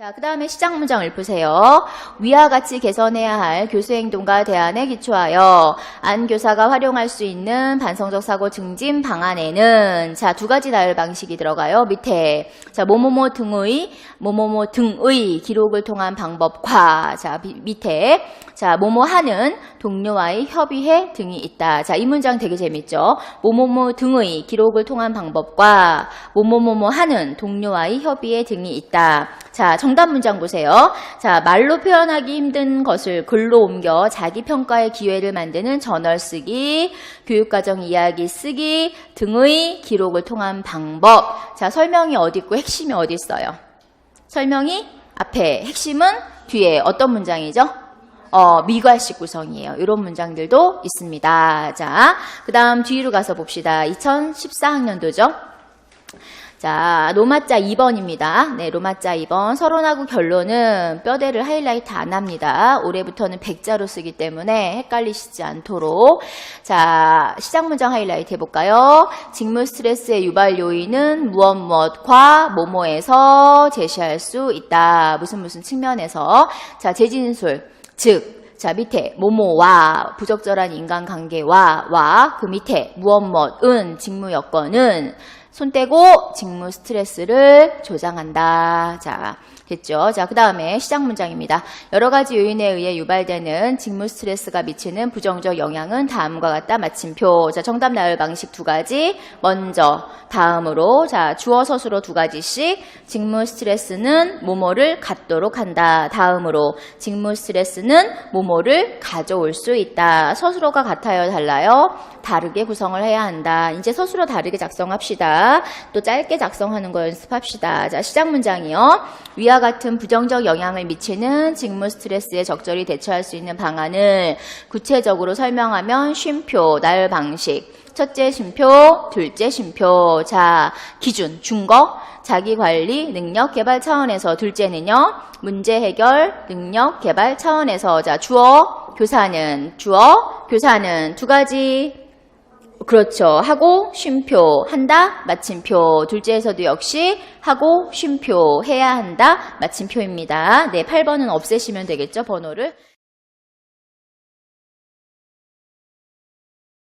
자, 그 다음에 시작 문장을 보세요. 위와 같이 개선해야 할 교수 행동과 대안에 기초하여 안 교사가 활용할 수 있는 반성적 사고 증진 방안에는 자, 두 가지 나열 방식이 들어가요. 밑에 자, 뭐뭐뭐 등의 뭐뭐뭐 등의 기록을 통한 방법과 자, 비- 밑에 자, 뭐뭐 하는 동료와의 협의회 등이 있다. 자, 이 문장 되게 재밌죠? 뭐뭐뭐 등의 기록을 통한 방법과 뭐뭐뭐뭐 하는 동료와의 협의회 등이 있다. 자, 정답 문장 보세요. 자, 말로 표현하기 힘든 것을 글로 옮겨 자기 평가의 기회를 만드는 저널 쓰기, 교육과정 이야기 쓰기 등의 기록을 통한 방법. 자, 설명이 어디 있고 핵심이 어디 있어요? 설명이 앞에, 핵심은 뒤에 어떤 문장이죠? 어, 미괄식 구성이에요. 이런 문장들도 있습니다. 자, 그 다음 뒤로 가서 봅시다. 2014학년도죠. 자, 로마자 2번입니다. 네, 로마자 2번. 서론하고 결론은 뼈대를 하이라이트 안 합니다. 올해부터는 백자로 쓰기 때문에 헷갈리시지 않도록. 자, 시작 문장 하이라이트 해볼까요? 직무 스트레스의 유발 요인은 무엇 무엇과 뭐뭐에서 제시할 수 있다. 무슨 무슨 측면에서. 자, 재진술. 즉, 자, 밑에, 뭐뭐와, 부적절한 인간관계와, 와, 그 밑에, 무엇, 무엇은, 직무 여건은, 손 떼고 직무 스트레스를 조장한다. 자, 됐죠? 자, 그 다음에 시작 문장입니다. 여러 가지 요인에 의해 유발되는 직무 스트레스가 미치는 부정적 영향은 다음과 같다. 마침표. 자, 정답 나열 방식 두 가지. 먼저, 다음으로. 자, 주어 서술어 두 가지씩. 직무 스트레스는 모모를 갖도록 한다. 다음으로. 직무 스트레스는 모모를 가져올 수 있다. 서술어가 같아요? 달라요? 다르게 구성을 해야 한다. 이제 서술어 다르게 작성합시다. 또 짧게 작성하는 거 연습합시다. 자, 시작 문장이요. 위와 같은 부정적 영향을 미치는 직무 스트레스에 적절히 대처할 수 있는 방안을 구체적으로 설명하면 쉼표, 나열 방식. 첫째 쉼표, 둘째 쉼표. 자, 기준, 준거, 자기 관리, 능력 개발 차원에서 둘째는요, 문제 해결, 능력 개발 차원에서. 자, 주어, 교사는, 주어, 교사는 두 가지 그렇죠. 하고 쉼표 한다 마침표 둘째에서도 역시 하고 쉼표 해야 한다 마침표입니다. 네, 8번은 없애시면 되겠죠, 번호를.